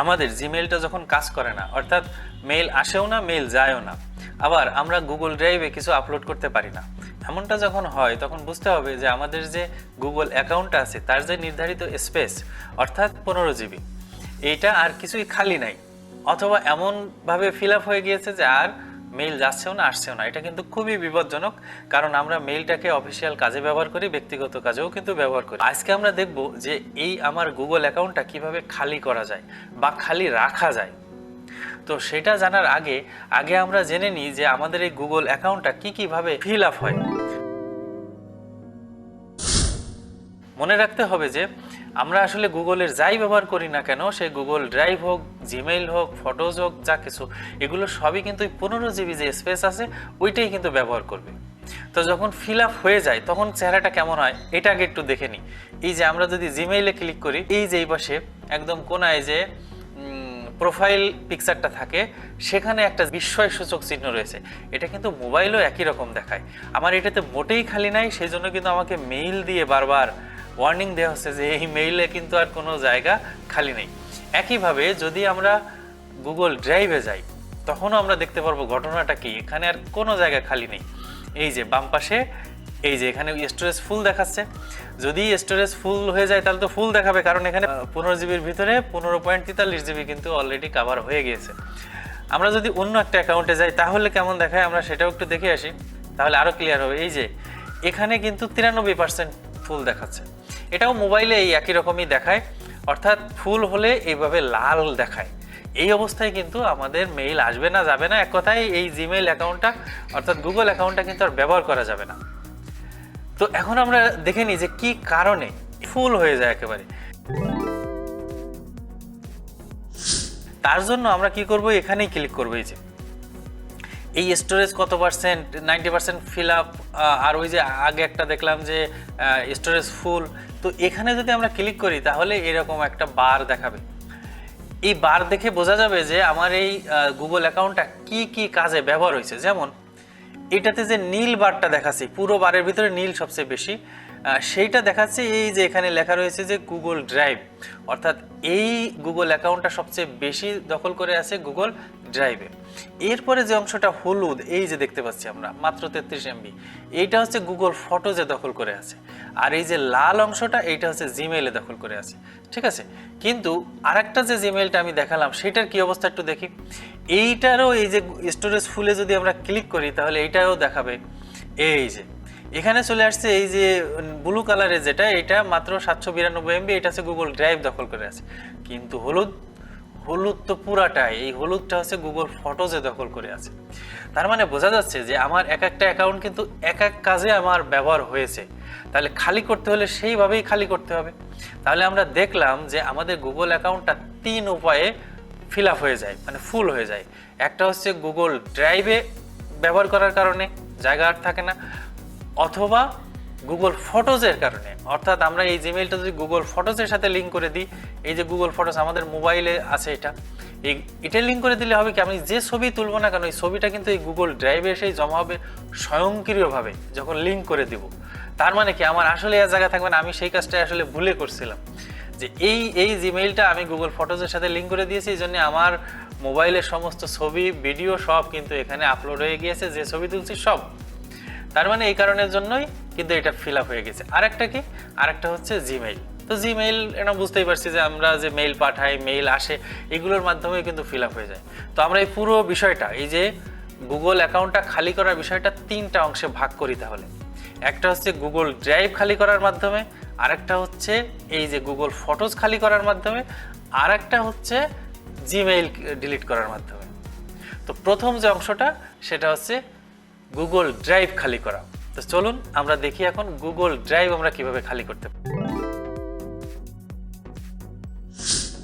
আমাদের জিমেলটা যখন কাজ করে না, অর্থাৎ মেল আসেও না মেল যায়ও না, আবার আমরা গুগল ড্রাইভে কিছু আপলোড করতে পারি না। এমনটা যখন হয়, তখন বুঝতে হবে যে আমাদের যে গুগল অ্যাকাউন্ট আছে, তার যে নির্ধারিত স্পেস, অর্থাৎ পনেরো জিবি, এইটা আর কিছুই খালি নাই। অথবা এমনভাবে ফিল আপ হয়ে গিয়েছে যে আর মেইল যাচ্ছেও না, আসছেও না। এটা কিন্তু খুবই বিপজ্জনক, কারণ আমরা মেইলটাকে অফিসিয়াল কাজে ব্যবহার করি, ব্যক্তিগত কাজেও কিন্তু ব্যবহার করি। আজকে আমরা দেখব যে এই আমার গুগল অ্যাকাউন্টটা কীভাবে খালি করা যায় বা খালি রাখা যায়। তো সেটা জানার আগে আগে আমরা জেনে নিই যে আমাদের এই গুগল অ্যাকাউন্টটা কি কীভাবে ফিল আপ হয়। মনে রাখতে হবে যে আমরা আসলে গুগলের যাই ব্যবহার করি না কেন, সে গুগল ড্রাইভ হোক, জিমেইল হোক, ফটোজ হোক, যা কিছু, এগুলো সবই কিন্তু ওই পনেরো জিবি যে স্পেস আছে, ওইটাই কিন্তু ব্যবহার করবে। তো যখন ফিল আপ হয়ে যায়, তখন চেহারাটা কেমন হয়, এটা আগে একটু দেখে নিই। এই যে আমরা যদি জিমেইলে ক্লিক করি, এই যে এই পাশে, একদম কোনায় যে প্রোফাইল পিকচারটা থাকে, সেখানে একটা বিস্ময় সূচক চিহ্ন রয়েছে। এটা কিন্তু মোবাইলও একই রকম দেখায়। আমার এটাতে মোটেই খালি নাই সেই জন্য কিন্তু আমাকে মেইল দিয়ে বারবার ওয়ার্নিং দেওয়া হচ্ছে যে এই মেইলে কিন্তু আর কোনো জায়গা খালি নেই। একইভাবে যদি আমরা গুগল ড্রাইভে যাই, তখনও আমরা দেখতে পারব ঘটনাটা কি? এখানে আর কোনো জায়গা খালি নেই। এই যে বাম পাশে, এই যে এখানে স্টোরেজ ফুল দেখাচ্ছে। যদি স্টোরেজ ফুল হয়ে যায়, তাহলে তো ফুল দেখাবে, কারণ এখানে পনেরো জিবির ভিতরে পনেরো পয়েন্ট তেতাল্লিশ জিবি কিন্তু অলরেডি কাভার হয়ে গিয়েছে। আমরা যদি অন্য একটা অ্যাকাউন্টে যাই, তাহলে কেমন দেখায়? আমরা সেটাও একটু দেখে আসি। তাহলে আরও ক্লিয়ার হবে। এই যে, এখানে কিন্তু তিরানব্বই পার্সেন্ট ফুল দেখাচ্ছে। এটাও মোবাইলে এই একই রকমই দেখায়। অর্থাৎ ফুল হলে এইভাবে লাল দেখায়। এই অবস্থায় কিন্তু আমাদের মেইল আসবে না, যাবে না। এক কথায় এই জিমেইল অ্যাকাউন্টটা অর্থাৎ গুগল অ্যাকাউন্টটা কিন্তু আর ব্যবহার করা যাবে না। তো এখন আমরা দেখে নিই যে কি কারণে ফুল হয়ে যায় একেবারে। তার জন্য আমরা কি করব? এখানেই ক্লিক করব এই যে। এই স্টোরেজ কত percent ninety percent fill up আর ওই যে আগে একটা দেখলাম যে স্টোরেজ ফুল তো এখানে যদি আমরা ক্লিক করি, তাহলে এরকম একটা বার দেখাবে। এই বার দেখে বোঝা যাবে যে আমার এই গুগল অ্যাকাউন্টটা কি কি কাজে ব্যবহার হয়েছে। যেমন, এটাতে যে নীল বারটা দেখাচ্ছে, পুরো বারের ভিতরে নীল সবচেয়ে বেশি। সেইটা দেখাচ্ছে এই যে এখানে লেখা রয়েছে যে গুগল ড্রাইভ অর্থাৎ এই গুগল অ্যাকাউন্টটা সবচেয়ে বেশি দখল করে আছে গুগল ড্রাইভে এরপরে যে অংশটা হলুদ, এই যে দেখতে পাচ্ছি আমরা, মাত্র তেত্রিশ এমবি এইটা হচ্ছে গুগল ফটোজে দখল করে আছে। আর এই যে লাল অংশটা, এইটা হচ্ছে জিমেইলে দখল করে আছে। ঠিক আছে? কিন্তু আরেকটা যে জিমেইলটা আমি দেখালাম, সেটার কি অবস্থা একটু দেখি। এইটারও এই যে স্টোরেজ ফুলে যদি আমরা ক্লিক করি, তাহলে এইটাও দেখাবে। এই যে, এখানে চলে আসছে এই যে ব্লু কালারের যেটা, এটা মাত্র সাতশো বিরানব্বই এমবি এটা হচ্ছে গুগল ড্রাইভ দখল করে আছে। কিন্তু হলুদ হলুদ তো পুরাটাই, এই হলুদটা হচ্ছে গুগল ফটোজে দখল করে আছে। তার মানে বোঝা যাচ্ছে যে আমার এক একটা অ্যাকাউন্ট কিন্তু এক এক কাজে আমার ব্যবহার হয়েছে। তাহলে খালি করতে হলে সেইভাবেই খালি করতে হবে। তাহলে আমরা দেখলাম যে আমাদের গুগল অ্যাকাউন্টটা তিন উপায়ে ফিল আপ হয়ে যায় মানে ফুল হয়ে যায়। একটা হচ্ছে গুগল ড্রাইভে ব্যবহার করার কারণে, জায়গা আর থাকে না। অথবা গুগল ফটোজের কারণে। অর্থাৎ আমরা এই জিমেইলটা যদি গুগল ফটোজের সাথে লিঙ্ক করে দিই, এই যে গুগল ফটোজ আমাদের মোবাইলে আছে এটা, এই, এটা লিঙ্ক করে দিলে হবে কি, আমি যে ছবি তুলবো না কেন, এই ছবিটা কিন্তু এই গুগল ড্রাইভে এসেই জমা হবে স্বয়ংক্রিয়ভাবে যখন লিঙ্ক করে দিব। তার মানে কি, আমার আসলে আর জায়গা থাকবে না, আমি সেই কাজটা আসলে ভুলে করছিলাম। যে এই এই জিমেইলটা আমি গুগল ফটোজের সাথে লিঙ্ক করে দিয়েছি, এই জন্য আমার মোবাইলের সমস্ত ছবি ভিডিও সব কিন্তু এখানে আপলোড হয়ে গিয়েছে, যে ছবি তুলছি সব। তার মানে এই কারণের জন্যই কিন্তু এটা ফিল আপ হয়ে গেছে। আরেকটা কি? আরেকটা হচ্ছে জিমেইল তো জিমেইল এটা বুঝতেই পারছি যে আমরা যে মেইল পাঠাই মেইল আসে, এগুলোর মাধ্যমে কিন্তু ফিল আপ হয়ে যায়। তো আমরা এই পুরো বিষয়টা, এই যে গুগল অ্যাকাউন্টটা খালি করার বিষয়টা তিনটা অংশে ভাগ করি তাহলে। একটা হচ্ছে গুগল ড্রাইভ খালি করার মাধ্যমে, আরেকটা হচ্ছে এই যে গুগল ফটোজ খালি করার মাধ্যমে আর একটা হচ্ছে জিমেইল ডিলিট করার মাধ্যমে। তো প্রথম যে অংশটা, সেটা হচ্ছে গুগল ড্রাইভ খালি করা। তো চলুন, আমরা দেখি এখন গুগল ড্রাইভ আমরা কীভাবে খালি করতে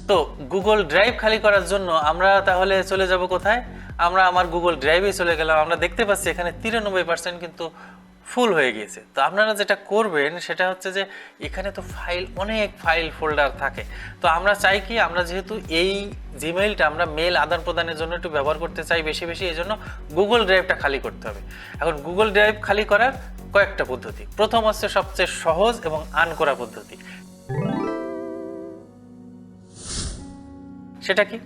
তো গুগল ড্রাইভ খালি করার জন্য আমরা তাহলে চলে যাব কোথায়? আমরা আমার গুগল ড্রাইভে চলে গেলাম। আমরা দেখতে পাচ্ছি এখানে তিরানব্বই পার্সেন্ট কিন্তু ফুল হয়ে গিয়েছে। তো আপনারা যেটা করবেন সেটা হচ্ছে যে, এখানে তো ফাইল, অনেক ফাইল ফোল্ডার থাকে। তো আমরা চাই কি, আমরা যেহেতু এই জিমেইলটা আমরা মেল আদান প্রদানের জন্য একটু ব্যবহার করতে চাই বেশি বেশি, এই জন্য গুগল ড্রাইভটা খালি করতে হবে। এখন গুগল ড্রাইভ খালি করার কয়েকটা পদ্ধতি। প্রথম হচ্ছে সবচেয়ে সহজ এবং আন করা পদ্ধতি। সেটা কি?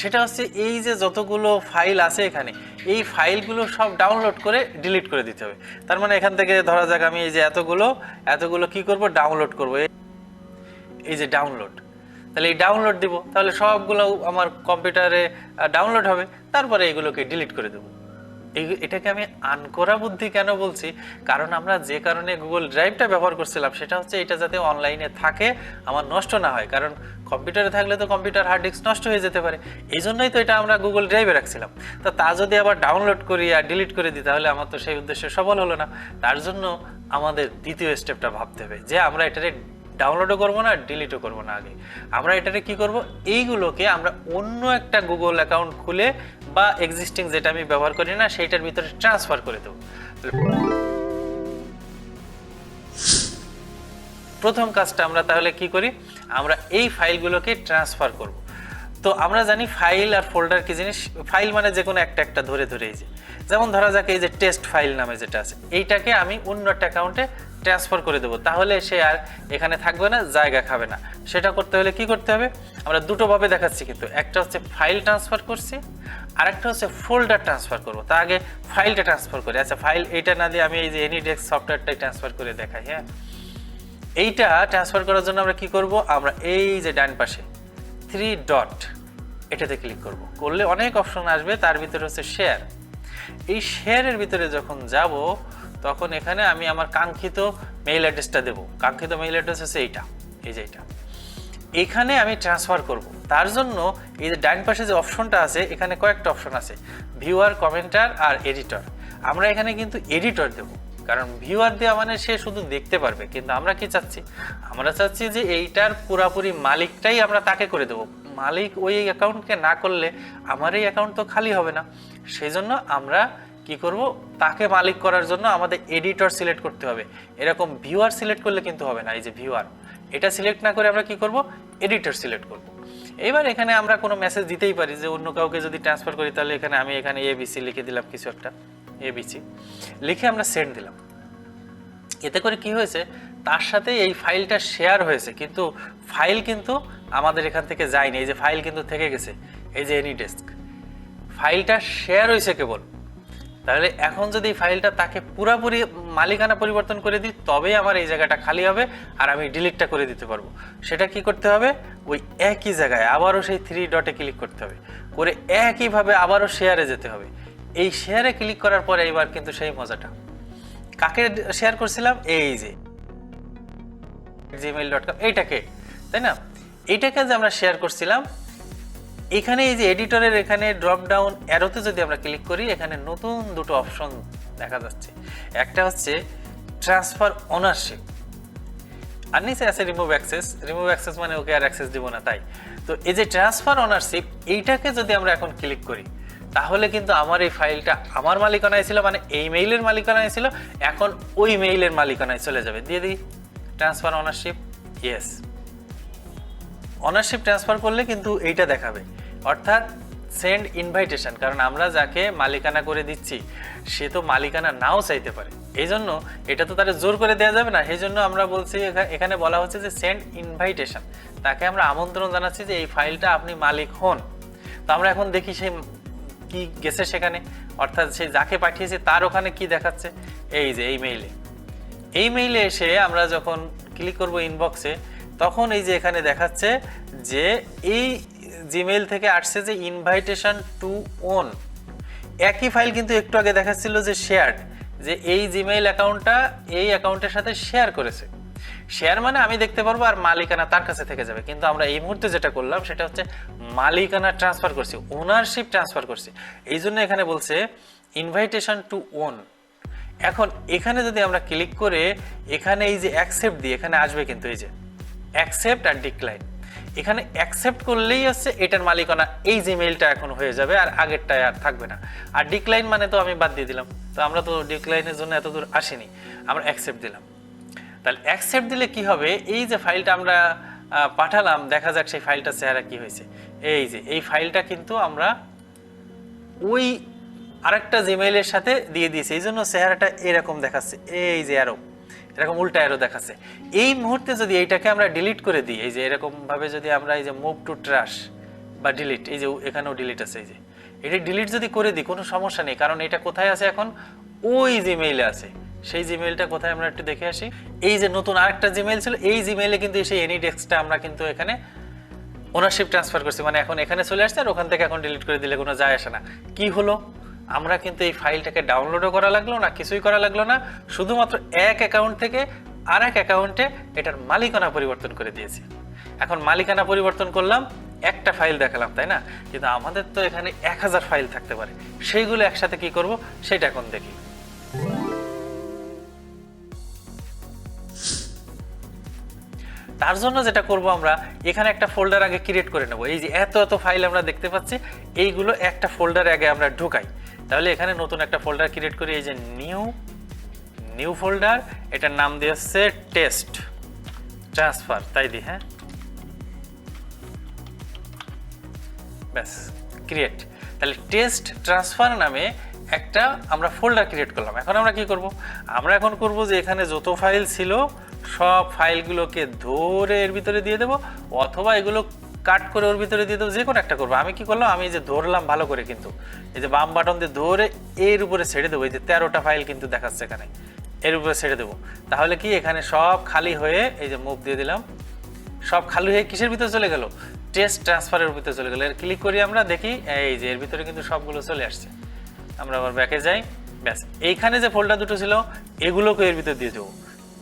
সেটা হচ্ছে এই যে যতগুলো ফাইল আছে এখানে, এই ফাইলগুলো সব ডাউনলোড করে ডিলিট করে দিতে হবে। তার মানে এখান থেকে ধরা যাক আমি এই যে এতগুলো এতগুলো কি করব? ডাউনলোড করব। এই যে ডাউনলোড তাহলে এই ডাউনলোড দিব, তাহলে সবগুলো আমার কম্পিউটারে ডাউনলোড হবে। তারপরে এগুলোকে ডিলিট করে দেবো। এটাকে আমি আনকরা বুদ্ধি কেন বলছি? কারণ আমরা যে কারণে গুগল ড্রাইভটা ব্যবহার করছিলাম, সেটা হচ্ছে এটা যাতে অনলাইনে থাকে, আমার নষ্ট না হয়। কারণ কম্পিউটারে থাকলে তো কম্পিউটার হার্ড ডিস্ক নষ্ট হয়ে যেতে পারে। এই জন্যই তো এটা আমরা গুগল ড্রাইভে রাখছিলাম। তো তা যদি আবার ডাউনলোড করি আর ডিলিট করে দিই, তাহলে আমার তো সেই উদ্দেশ্যে সফল হলো না। তার জন্য আমাদের দ্বিতীয় স্টেপটা ভাবতে হবে, যে আমরা এটারে ডাউনলোডও করব না ডিলিটও করব না আগে। আমরা এটাতে কি করব? এইগুলোকে আমরা অন্য একটা গুগল অ্যাকাউন্ট খুলে বা এক্সিস্টিং যেটা আমি ব্যবহার করি না, সেইটার ভিতরে ট্রান্সফার করে দেবো। প্রথম কাজটা আমরা তাহলে কি করি? আমরা এই ফাইলগুলোকে ট্রান্সফার করব। তো আমরা জানি ফাইল আর ফোল্ডার কি জিনিস? ফাইল মানে যে কোনো একটা একটা ধরে ধরে এই যে। যেমন ধরা যাক এই যে টেস্ট ফাইল নামে যেটা আছে। এইটাকে আমি অন্য একটা অ্যাকাউন্টে ট্রান্সফার করে দেবো। তাহলে সে আর এখানে থাকবে না, জায়গা খাবে না। সেটা করতে হলে কি করতে হবে? আমরা দুটোভাবে দেখাচ্ছি কিন্তু। একটা হচ্ছে ফাইল ট্রান্সফার করছি আর একটা হচ্ছে ফোল্ডার ট্রান্সফার করব। তা আগে ফাইলটা ট্রান্সফার করি। আচ্ছা ফাইল এইটা না দিয়ে আমি এই যে এনিডেক্স সফটওয়্যারটাই ট্রান্সফার করে দেখাই হ্যাঁ? এইটা ট্রান্সফার করার জন্য আমরা কি করব? আমরা এই যে ডান পাশে থ্রি ডট এটাতে ক্লিক করব। করলে অনেক অপশন আসবে। তার ভিতরে হচ্ছে শেয়ার এই শেয়ারের ভিতরে যখন যাব তখন এখানে আমি আমার কাঙ্ক্ষিত মেইল অ্যাড্রেসটা দেবো। কাঙ্ক্ষিত মেইল অ্যাড্রেস হচ্ছে এইটা। এই যে এইটা। এখানে আমি ট্রান্সফার করব। তার জন্য এই যে ডান পাশে যে অপশনটা আছে, এখানে কয়েকটা অপশন আছে। ভিউয়ার কমেন্টার আর এডিটর আমরা এখানে কিন্তু এডিটর দেব। কারণ ভিউয়ার দেওয়া মানে সে শুধু দেখতে পারবে, কিন্তু আমরা কি চাচ্ছি? আমরা চাচ্ছি যে এইটার পুরাপুরি মালিকটাই আমরা তাকে করে দেব। মালিক ওই অ্যাকাউন্টকে না করলে আমার এই অ্যাকাউন্ট তো খালি হবে না। সেই জন্য আমরা কি করব? তাকে মালিক করার জন্য আমাদের এডিটর সিলেক্ট করতে হবে। এরকম ভিউয়ার সিলেক্ট করলে কিন্তু হবে না, এই যে ভিউয়ার এটা সিলেক্ট না করে আমরা কি করব? এডিটর সিলেক্ট করব। এবার এখানে আমরা কোনো মেসেজ দিতেই পারি যে অন্য কাউকে যদি ট্রান্সফার করি, তাহলে এখানে আমি এখানে এবিসি লিখে দিলাম কিছু একটা এবিসি লিখে আমরা সেন্ড দিলাম। এতে করে কি হয়েছে? তার সাথে এই ফাইলটা শেয়ার হয়েছে, কিন্তু ফাইল কিন্তু আমাদের এখান থেকে যায়নি। এই যে ফাইল কিন্তু থেকে গেছে, এই যে এনি ডেস্ক ফাইলটা শেয়ার হয়েছে কেবল। তাহলে এখন যদি ফাইলটা তাকে পুরাপুরি মালিকানা পরিবর্তন করে দিই, তবেই আমার এই জায়গাটা খালি হবে আর আমি ডিলিটটা করে দিতে পারব। সেটা কি করতে হবে? ওই একই জায়গায় আবারও সেই থ্রি ডটে ক্লিক করতে হবে। করে একইভাবে আবারও শেয়ারে যেতে হবে। এই শেয়ারে ক্লিক করার পরে এবার কিন্তু সেই মজাটা। কাকে শেয়ার করছিলাম? এই যে জিমেইল ডট কম এইটাকে, তাই না? এইটাকে যে আমরা শেয়ার করছিলাম এখানে এই যে এডিটরের এখানে ড্রপ ডাউন অ্যারোতে যদি আমরা ক্লিক করি, এখানে নতুন দুটো অপশন দেখা যাচ্ছে। একটা হচ্ছে ট্রান্সফার ওনারশিপ আর নিচে আছে রিমুভ অ্যাক্সেস রিমুভ অ্যাক্সেস মানে ওকে আর অ্যাক্সেস দিব না, তাই। তো এই যে ট্রান্সফার ওনারশিপ এইটাকে যদি আমরা এখন ক্লিক করি, তাহলে কিন্তু আমার এই ফাইলটা আমার মালিকানায় ছিল মানে এই মেইলের মালিকানায় ছিল, এখন ওই মেইলের মালিকানায় চলে যাবে। দিয়ে দিই transfer ownership yes ownership transfer করলে কিন্তু এইটা দেখাবে। অর্থাৎ সেন্ড ইনভাইটেশন কারণ আমরা যাকে মালিকানা করে দিচ্ছি, সে তো মালিকানা নাও চাইতে পারে। এই জন্য এটা তো তার জোর করে দেওয়া যাবে না সেই জন্য আমরা বলছি এখা- এখানে বলা হচ্ছে যে সেন্ড ইনভাইটেশন তাকে আমরা আমন্ত্রণ জানাচ্ছি যে এই ফাইলটা আপনি মালিক হন। তো আমরা এখন দেখি সে কি গেছে সেখানে। অর্থাৎ সে যাকে পাঠিয়েছে তার ওখানে কি দেখাচ্ছে। এই যে, এই মেইলে এই মেইলে এসে আমরা যখন ক্লিক করব ইনবক্সে তখন এই যে এখানে দেখাচ্ছে যে এই জিমেইল থেকে আসছে যে ইনভাইটেশন টু ওন একই ফাইল কিন্তু একটু আগে দেখাচ্ছিল যে শেয়ার্ড যে এই জিমেইল অ্যাকাউন্টটা এই অ্যাকাউন্টের সাথে শেয়ার করেছে। শেয়ার মানে আমি দেখতে পারব আর মালিকানা তার কাছে থেকে যাবে। কিন্তু আমরা এই মুহূর্তে যেটা করলাম সেটা হচ্ছে মালিকানা ট্রান্সফার করছি ওনারশিপ ট্রান্সফার করছি। এই জন্য এখানে বলছে ইনভাইটেশন টু ওন এখন এখানে যদি আমরা ক্লিক করে এখানে এই যে অ্যাকসেপ্ট দিই এখানে আসবে কিন্তু এই যে। অ্যাকসেপ্ট আর ডিক্লাইন এখানে অ্যাকসেপ্ট করলেই হচ্ছে এটার মালিকানা এই জিমেইলটা এখন হয়ে যাবে আর আগেরটায় আর থাকবে না। আর ডিক্লাইন মানে তো আমি বাদ দিয়ে দিলাম। তো আমরা তো ডিক্লাইনের জন্য এত দূর আসিনি। আমরা অ্যাকসেপ্ট দিলাম। তাহলে অ্যাকসেপ্ট দিলে কি হবে? এই যে ফাইলটা আমরা পাঠালাম, দেখা যাক সেই ফাইলটা চেহারা কি হয়েছে। এই যে, এই ফাইলটা কিন্তু আমরা ওই আরেকটা জিমেইলের সাথে দিয়ে দিয়েছে। এই জন্য চেহারাটা এরকম দেখাচ্ছে। এই যে অ্যারো এরকম উল্টা অ্যারো দেখাচ্ছে। এই মুহূর্তে যদি এইটাকে আমরা ডিলিট করে দিই, এই যে এরকমভাবে যদি আমরা এই যে মুভ টু ট্রাশ বা ডিলিট এই যে এখানেও ডিলিট আছে, এই যে। এটা ডিলিট যদি করে দিই, কোনো সমস্যা নেই, কারণ এটা কোথায় আছে এখন? ওই জিমেইলে আছে। সেই জিমেইলটা কোথায় আমরা একটু দেখে আসি। এই যে নতুন আরেকটা জিমেইল ছিল, এই জিমেইলে কিন্তু সেই এনি ডেস্কটা আমরা কিন্তু এখানে ওনারশিপ ট্রান্সফার করছি। মানে এখন এখানে চলে আসছে আর ওখান থেকে এখন ডিলিট করে দিলে কোনো যায় আসে না। কি হলো? আমরা কিন্তু এই ফাইলটাকে ডাউনলোডও করা লাগল না, কিছুই করা লাগল না, শুধুমাত্র এক অ্যাকাউন্ট থেকে আর এক অ্যাকাউন্টে এটার মালিকানা পরিবর্তন করে দিয়েছি। এখন মালিকানা পরিবর্তন করলাম, একটা ফাইল দেখালাম, তাই না? কিন্তু আমাদের তো এখানে এক হাজার ফাইল থাকতে পারে। সেইগুলো একসাথে কি করব? সেটা এখন দেখি। তার জন্য যেটা করব আমরা, এখানে একটা ফোল্ডার আগে ক্রিয়েট করে নেব। এই যে এত এত ফাইল আমরা দেখতে পাচ্ছি, এইগুলো একটা ফোল্ডার আগে আমরা ঢুকাই। তাহলে এখানে নতুন একটা ফোল্ডার ক্রিয়েট করি, এই যে নিউ নিউ ফোল্ডার এটার নাম দিয়েছে টেস্ট ট্রান্সফার তাই দি হ্যাঁ? ব্যাস ক্রিয়েট তাহলে টেস্ট ট্রান্সফার নামে একটা আমরা ফোল্ডার ক্রিয়েট করলাম। এখন আমরা কি করব? আমরা এখন করব যে এখানে যত ফাইল ছিল, সব ফাইলগুলোকে ধরে এর ভিতরে দিয়ে দেবো, অথবা এগুলো কাট করে ওর ভিতরে দিয়ে দেবো, যে কোনো একটা করব। আমি কি করলাম, আমি এই যে ধরলাম ভালো করে কিন্তু, এই যে বাম বাটন দিয়ে ধরে এর উপরে ছেড়ে দেবো, এই যে তেরোটা ফাইল কিন্তু দেখাচ্ছে এখানে, এর উপরে ছেড়ে দেবো। তাহলে কি এখানে সব খালি হয়ে, এই যে মুখ দিয়ে দিলাম, সব খালি হয়ে কিসের ভিতরে চলে গেল? টেস্ট ট্রান্সফারের ভিতরে চলে গেল। এর ক্লিক করি আমরা, দেখি, এই যে এর ভিতরে কিন্তু সবগুলো চলে আসছে। আমরা আবার ব্যাকে যাই, ব্যাস। এইখানে যে ফোল্ডার দুটো ছিল, এগুলোকে এর ভিতরে দিয়ে দেবো,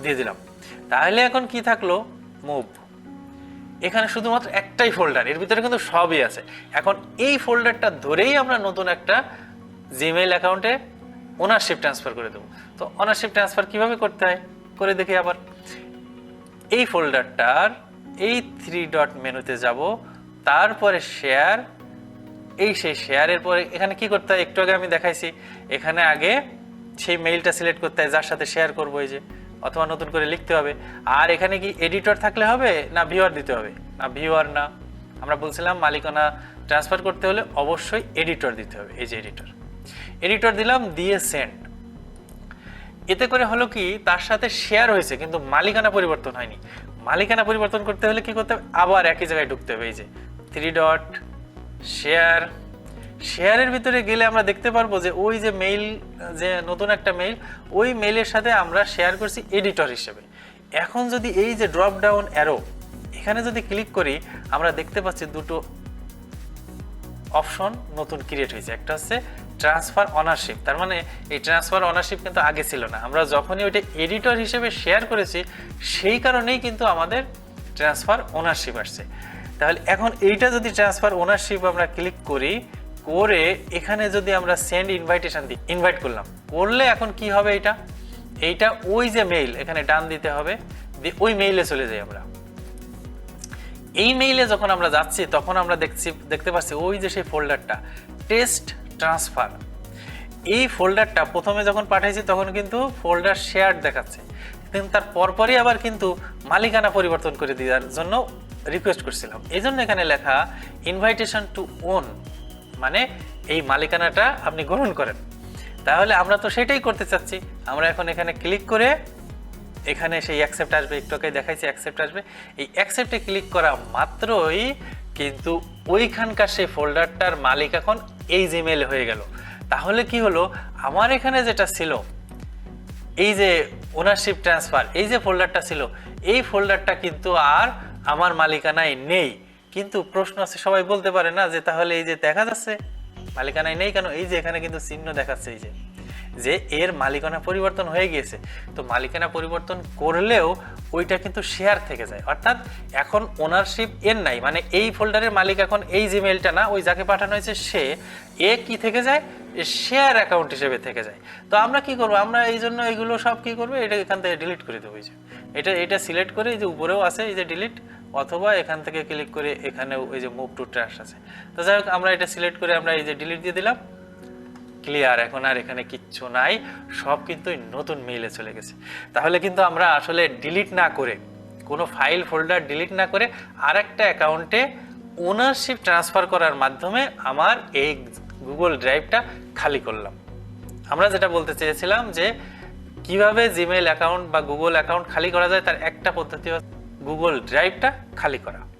দিয়ে দিলাম। তাহলে এখন কি থাকল? মুভ এখানে শুধুমাত্র একটাই ফোল্ডার এর ভিতরে কিন্তু সবই আছে। এখন এই ফোল্ডারটা ধরেই আমরা নতুন একটা জিমেইল অ্যাকাউন্টে ওনারশিপ ট্রান্সফার করে দেবো। তো ওনারশিপ ট্রান্সফার কীভাবে করতে হয়? করে দেখি আবার। এই ফোল্ডারটার এই থ্রি ডট মেনুতে যাব, তারপরে শেয়ার এই সেই শেয়ারের পরে এখানে কি করতে হয়? একটু আগে আমি দেখাইছি। এখানে আগে সেই মেইলটা সিলেক্ট করতে হয়, যার সাথে শেয়ার করব এই যে। অথবা নতুন করে লিখতে হবে। আর এখানে কি এডিটর থাকলে হবে না ভিউয়ার দিতে হবে? না ভিউয়ার না। আমরা বলছিলাম মালিকানা ট্রান্সফার করতে হলে অবশ্যই এডিটর দিতে হবে, এই যে এডিটর এডিটর দিলাম, দিয়ে সেন্ড এতে করে হলো কি, তার সাথে শেয়ার হয়েছে, কিন্তু মালিকানা পরিবর্তন হয়নি। মালিকানা পরিবর্তন করতে হলে কি করতে হবে? আবার একই জায়গায় ঢুকতে হবে, এই যে থ্রি ডট শেয়ার শেয়ারের ভিতরে গেলে আমরা দেখতে পারব যে ওই যে মেইল যে নতুন একটা মেইল ওই মেইলের সাথে আমরা শেয়ার করছি এডিটর হিসেবে। এখন যদি এই যে ড্রপ ডাউন অ্যারো এখানে যদি ক্লিক করি, আমরা দেখতে পাচ্ছি দুটো অপশন নতুন ক্রিয়েট হয়েছে। একটা হচ্ছে ট্রান্সফার অনারশিপ তার মানে এই ট্রান্সফার অনারশিপ কিন্তু আগে ছিল না। আমরা যখনই ওইটা এডিটর হিসেবে শেয়ার করেছি, সেই কারণেই কিন্তু আমাদের ট্রান্সফার ওনারশিপ আসছে। তাহলে এখন এইটা যদি ট্রান্সফার ওনারশিপ আমরা ক্লিক করি করে এখানে যদি আমরা সেন্ড ইনভাইটেশন দিই ইনভাইট করলাম। করলে এখন কি হবে এটা এইটা ওই যে মেইল এখানে ডান দিতে হবে ওই মেইলে চলে যাই আমরা। এই মেইলে যখন আমরা যাচ্ছি, তখন আমরা দেখছি, দেখতে পাচ্ছি ওই যে সেই ফোল্ডারটা টেস্ট ট্রান্সফার এই ফোল্ডারটা প্রথমে যখন পাঠাইছি, তখন কিন্তু ফোল্ডার শেয়ার দেখাচ্ছে। কিন্তু তার পরপরই আবার কিন্তু মালিকানা পরিবর্তন করে দেওয়ার জন্য রিকোয়েস্ট করছিলাম। এই জন্য এখানে লেখা ইনভাইটেশন টু ওন মানে এই মালিকানাটা আপনি গ্রহণ করেন। তাহলে আমরা তো সেটাই করতে চাচ্ছি। আমরা এখন এখানে ক্লিক করে এখানে সেই অ্যাকসেপ্ট আসবে। একটু দেখাইছি অ্যাকসেপ্ট আসবে। এই অ্যাকসেপ্টে ক্লিক করা মাত্রই কিন্তু ওইখানকার সেই ফোল্ডারটার মালিক এখন এই জিমেল হয়ে গেল। তাহলে কি হলো? আমার এখানে যেটা ছিল, এই যে ওনারশিপ ট্রান্সফার এই যে ফোল্ডারটা ছিল, এই ফোল্ডারটা কিন্তু আর আমার মালিকানায় নেই। কিন্তু প্রশ্ন আছে, সবাই বলতে পারে না যে তাহলে এই যে দেখা যাচ্ছে, মালিকানায় নেই কেন? এই যে এখানে কিন্তু চিহ্ন দেখাচ্ছে এই যে যে এর মালিকানা পরিবর্তন হয়ে গিয়েছে। তো মালিকানা পরিবর্তন করলেও ওইটা কিন্তু শেয়ার থেকে যায়। অর্থাৎ এখন ওনারশিপ এর নাই মানে এই ফোল্ডারের মালিক এখন এই যে জিমেলটা না, ওই যাকে পাঠানো হয়েছে সে, এ কি থেকে যায়? শেয়ার অ্যাকাউন্ট হিসেবে থেকে যায়। তো আমরা কি করব? আমরা এই জন্য এগুলো সব কি করব? এটা এখান থেকে ডিলিট করে দেবো এই যে। এটা এটা সিলেক্ট করে এই যে উপরেও আছে এই যে ডিলিট অথবা এখান থেকে ক্লিক করে এখানে ওই যে মুভ টু ট্র্যাশ আছে। তো যাই হোক, আমরা এটা সিলেক্ট করে আমরা এই যে ডিলিট দিয়ে দিলাম। ক্লিয়ার এখন আর এখানে কিচ্ছু নাই। সব কিন্তু নতুন মেইলে চলে গেছে। তাহলে কিন্তু আমরা আসলে ডিলিট না করে, কোনো ফাইল ফোল্ডার ডিলিট না করে আর একটা অ্যাকাউন্টে ওনারশিপ ট্রান্সফার করার মাধ্যমে আমার এই গুগল ড্রাইভটা খালি করলাম। আমরা যেটা বলতে চেয়েছিলাম যে কীভাবে জিমেল অ্যাকাউন্ট বা গুগল অ্যাকাউন্ট খালি করা যায় তার একটা পদ্ধতি হচ্ছে গুগল ড্রাইভটা খালি করা।